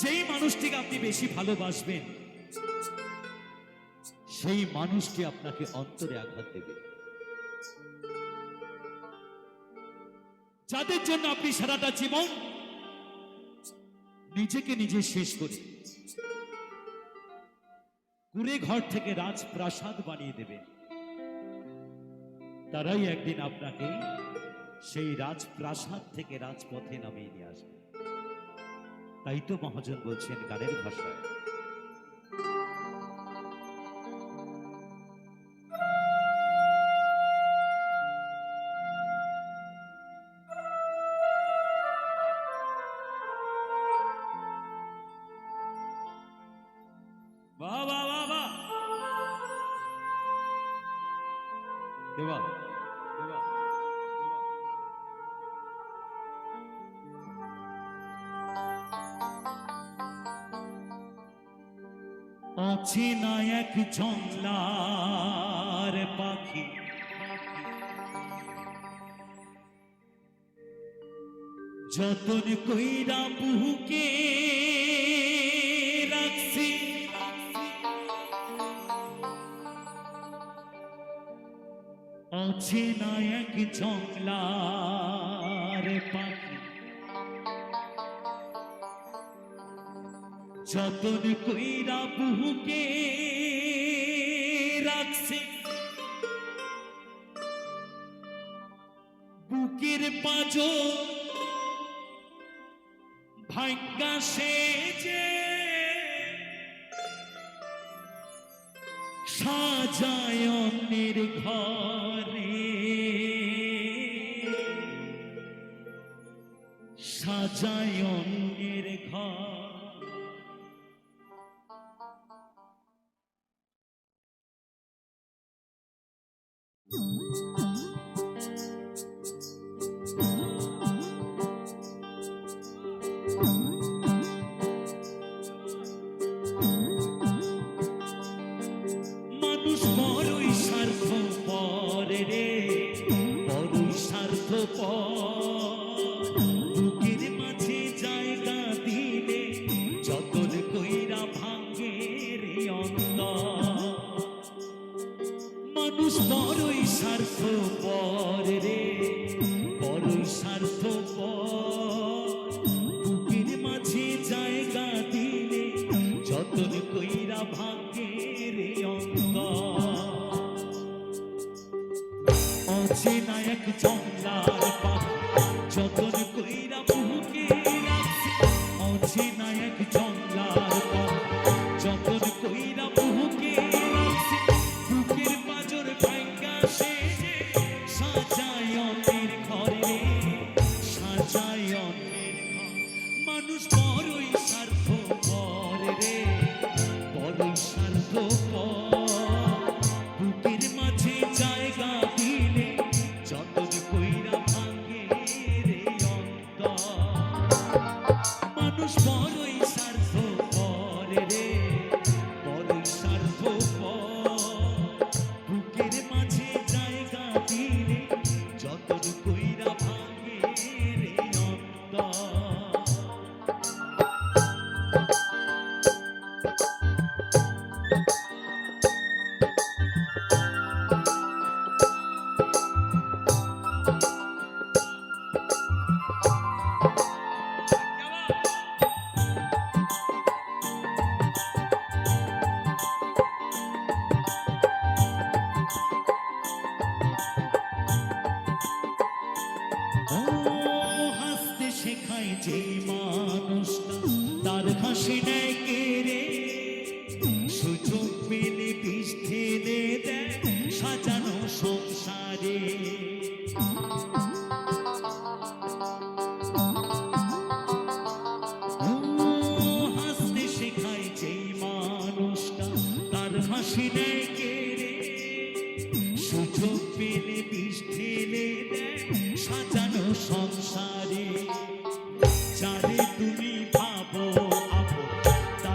যেই মানুষটিকে আপনি বেশি ভালোবাসবেন, সেই মানুষটি আপনাকে অন্তরে আঘাত দেবে। যাদের জন্য আপনি সারাটা জীবন নিজেকে নিজে শেষ করে কুড়ে ঘর থেকে রাজপ্রাসাদ বানিয়ে দেবেন, তারাই একদিন আপনাকে সেই রাজপ্রাসাদ থেকে রাজপথে নামিয়ে নিয়ে আসবে। তাই তো মহাজন বলছেন গানের ভাষায়। বাহ বাহ বাহ অচেনা এক জংলার পাখি? যতন কইরা বুকে রাখছি। অচেনা এক জংলার পাখি? যতন কইরা বুকে রাখছে। বুকের পাজো ভাগ্যা সেজে সাজায়নের ঘরে। সাজায়নের ঘর মানুষ পরে রে বড়ই স্বার্থ বুকের জংলার পাখি যতন কইরা মুখে রাখছি অচেনা এক হাসি নেয় কে রে? সুযোগ পেলে বিষ ঢেলে দেয়, সাজানো সংসারে। হাসতে শেখায় যেই মানুষটা, তার হাসি নেয়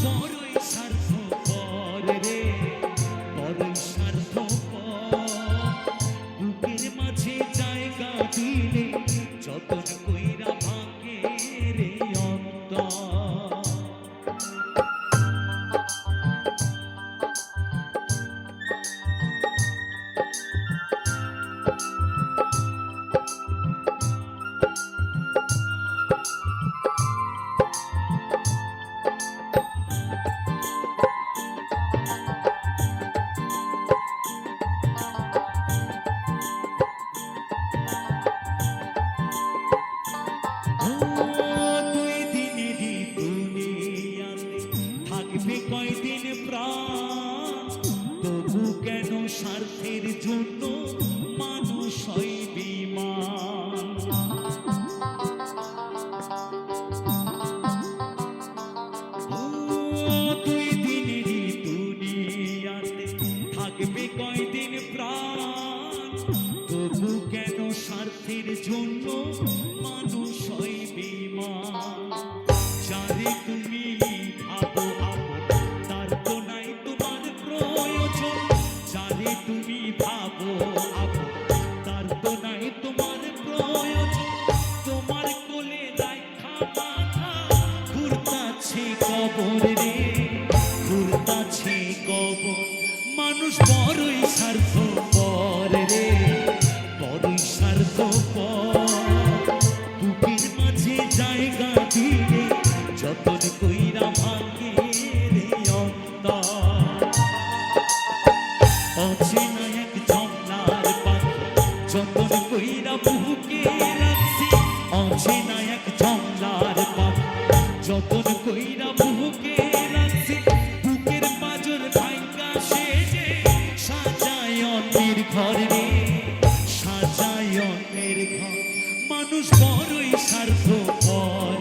Por স্বার্থের জন্য মানুষ হয় বিমান। দুই দিনেরই দুনিয়াতে থাকবে কয়দিন প্রাণ? তবু কেন স্বার্থের জন্য যদি তুমি ভা অন্যের ঘর। মানুষ বড়ই স্বার্থপর।